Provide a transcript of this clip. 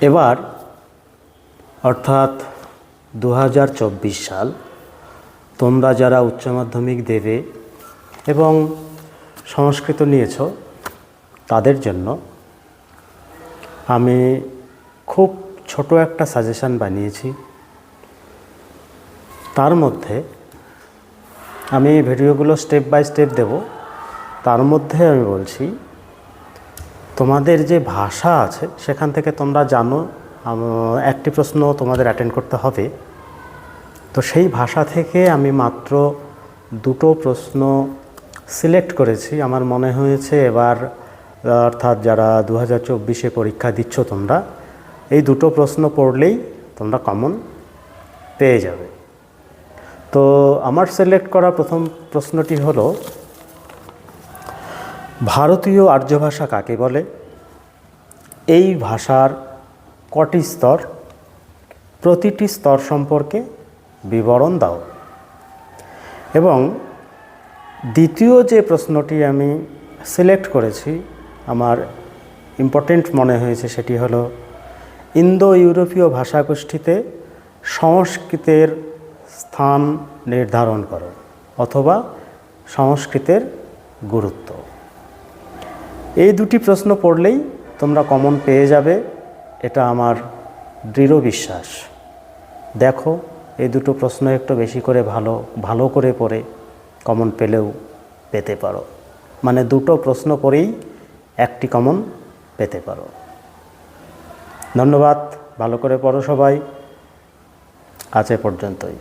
এবার, অর্থাৎ দু হাজার চব্বিশ সাল, তোমরা যারা উচ্চ মাধ্যমিক দেবে এবং সংস্কৃত নিয়েছ, তাদের জন্য আমি খুব ছোট একটা সাজেশান বানিয়েছি। তার মধ্যে আমি ভিডিওগুলো স্টেপ বাই স্টেপ দেব। তার মধ্যে আমি বলছি তোমাদের যে ভাষা আছে, সেখান থেকে তোমরা জানো একটি প্রশ্ন তোমাদের অ্যাটেন্ড করতে হবে। তো সেই ভাষা থেকে আমি মাত্র দুটো প্রশ্ন সিলেক্ট করেছি। আমার মনে হয়েছে এবার, অর্থাৎ যারা দু হাজার চব্বিশে পরীক্ষা দিচ্ছ তোমরা, এই দুটো প্রশ্ন পড়লেই তোমরা কমন পেয়ে যাবে। তো আমার সিলেক্ট করা প্রথম প্রশ্নটি হলো ভারতীয় আর্য ভাষা কাকে বলে? এই ভাষার কটি স্তর? প্রতিটি স্তর সম্পর্কে বিবরণ দাও। এবং দ্বিতীয় যে প্রশ্নটি আমি সিলেক্ট করেছি, আমার ইম্পর্টেন্ট মনে হয়েছে সেটি হলো ইন্দো ইউরোপীয় ভাষাগোষ্ঠীতে সংস্কৃতের স্থান নির্ধারণ করো অথবা সংস্কৃতের গুরুত্ব। এই দুটি প্রশ্ন পড়লেই তোমরা কমন পেয়ে যাবে। এটা আমার দৃঢ় বিশ্বাস। দেখো, এই দুটো প্রশ্ন একটু বেশি করে ভালো ভালো করে পড়ে কমন পেলেও পেতে পারো। মানে দুটো প্রশ্ন পড়েই একটি কমন পেতে পারো। ধন্যবাদ, ভালো করে পড়ো সবাই। আজ এ পর্যন্তই।